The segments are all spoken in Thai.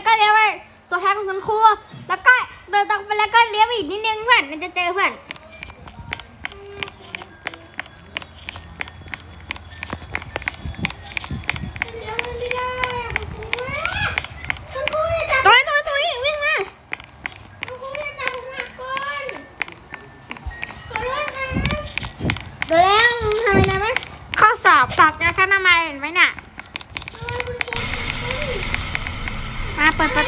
ล้วก็เลี้ยวไปสุดท้ายของคุณครูแล้วก็เดินตรงไปแล้วก็เลี้ยวไปอีกนิดนึงเพื่อนมันจะเจอเพื่อน ปิดเปิด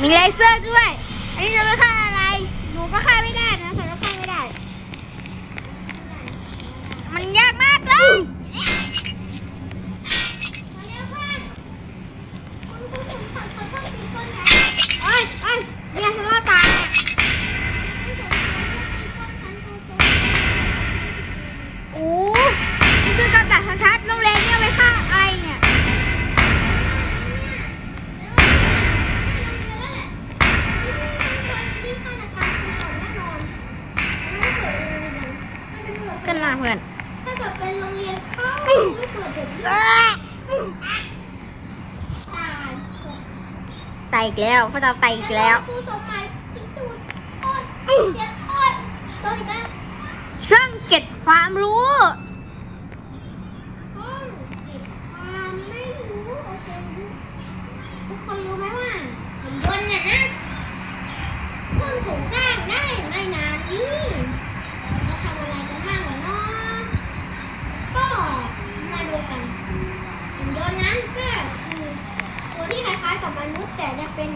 มีเลเซอร์ด้วย อันนี้จะไม่ฆ่าอะ เพื่อนถ้าเกิดเป็นโรงเรียนเข้าไม่เปิดเด็กเอ้ยตายตายอีกแล้วพ่อตาตายอีกแล้ว ครูสมัยพิจูดโอ๊ยเจ็บโอ๊ยโดนอีกแล้ว ช่างเก็บความรู้ ห้องเก็บความไม่รู้โอเครู้ทุกคนรู้ไหมว่าหุ่นยนต์เนี่ยนะเพิ่งถูกสร้างได้ไม่นานนี้เราทำอะไรกันบ้างเหรอเนาะก็มาดูกันหุ่ นยนต์นั้นก็คือตัวที่คล้ายๆกับมนุษย์แต่จะเป็น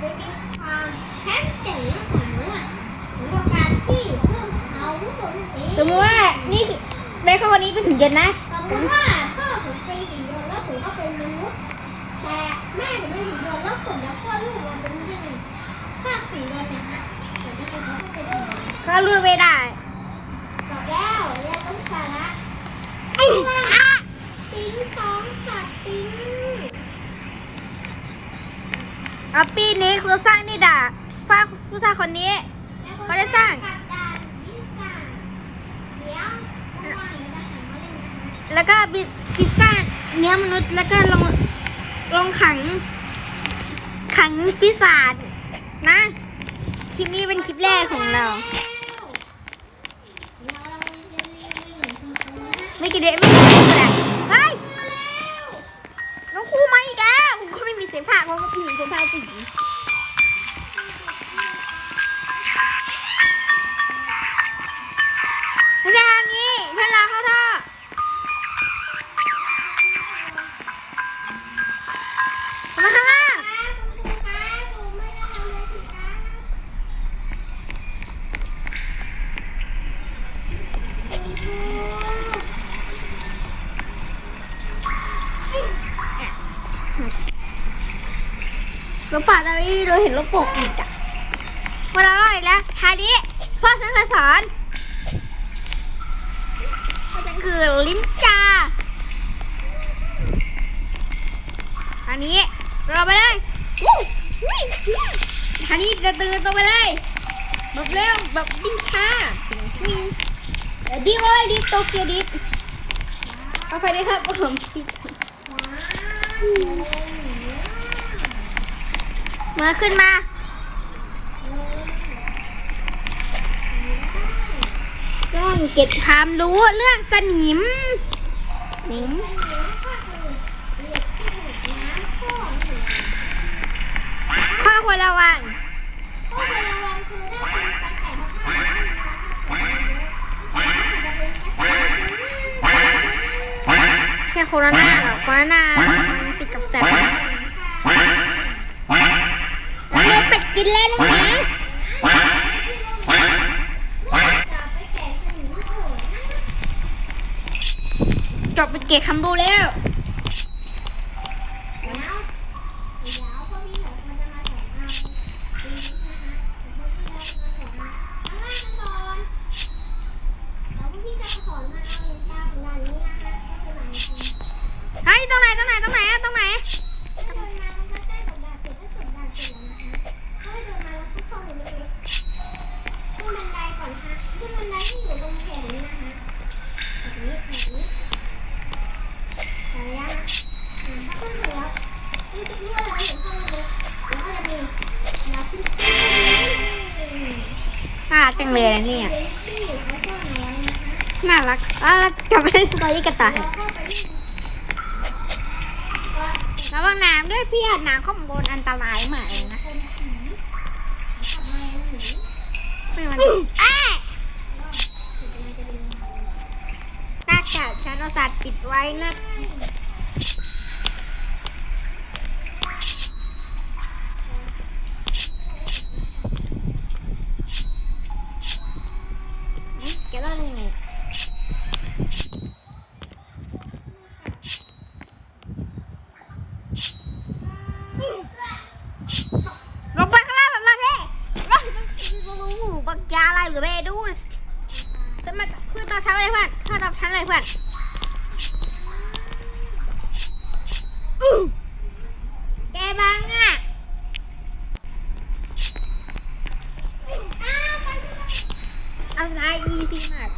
เด็กความแข็งแกร่งของมนุษย์เหมือนกับการที่เพิ่งเอาผู้คนนั่นเองสมมติว่านี่คือเบคอนวันนี้เป็นถึงเย็นนะสมมติว่าพ่อผมเป็นหินยนต์แล้วผมก็เป็นมนุษย์แต่แม่ผมเป็นหินยนต์แล้วผมแล้วพ่อลูกมาเป็นยังไงถ้าหินยนต์เนี่ยฮะเดี๋ยวจะเป็นเขาก็เป็นหินยนต์ก็เลือกไม่ได้ จบแล้วเรียนต้องสาระ อะ ติ้งต้องกัดติ้ง เอาปี นี้คุณสร้างนี่ด่าสร้างผู้สร้างคนนี้เขาได้สร้างกับดานวิสาเดี๋ยวว่างๆเดี๋ยวจะหันมาเล่นนะคะแล้วก็บิพิซซ่าเนื้อมนุษย์แล้วก็ลงลงขัง ขังปีศาจนะ คลิปนี้เป็นคลิปแรกของเรา ไม่กี่เดือนไม่กี่เดือนเลยเฮ้ยน้องครูมาอีกแล้วคุณครูไม่มีเสียงภาค เพราะว่าพี่หนูคนภาคผู้หญิงไม่ใช่ทางนี้เพื่อนเราเข้าท่อมาข้างล่าง เราป่าตอนนี้เราเห็นลูกโป่งอีกอะมาแล้วอีกแล้วทานี้พ่อฉันจะสอนพ่อฉันคือลิ้นจาอันนี้เราไปเลยวู้วิ่งอันนี้จะตื่นตัวไปเลยแบบเร็วแบบดิ้นช้าวิ่งเดี๋ยวดิ้นเลยดิ้นโตเกียวดิ้นเอาไปเลยครับผม มาขึ้นมา ต้องเก็บความรู้เรื่องสนิมหนิมข้อควรระวังแค่โคโรนาหรอกโคโรนามันติดกับสัตว์แล้วเนื้อเป็ดกินแล้วนะจบไปเก็บคำดูแล้ว น่ารักอะแล้วกลับไปเล่นสตอรี่กระต่ายระวังน้ำด้วยพี่อาน้ำข้างบนอันตรายมากเลยนะไม่มันเอ้ยหน้ากากฉันเอาสัตว์ปิดไว้นะอืมแกเล่าเรื่องไงลงไปข้างล่างแบบนั้นเฮ้รู้บักยาอะไรือเบดูสจะมาคือตอบฉันเลยเพื่อนเธอตอบฉันเลยเพื่อนแกบังอะเอานายอีซีมาก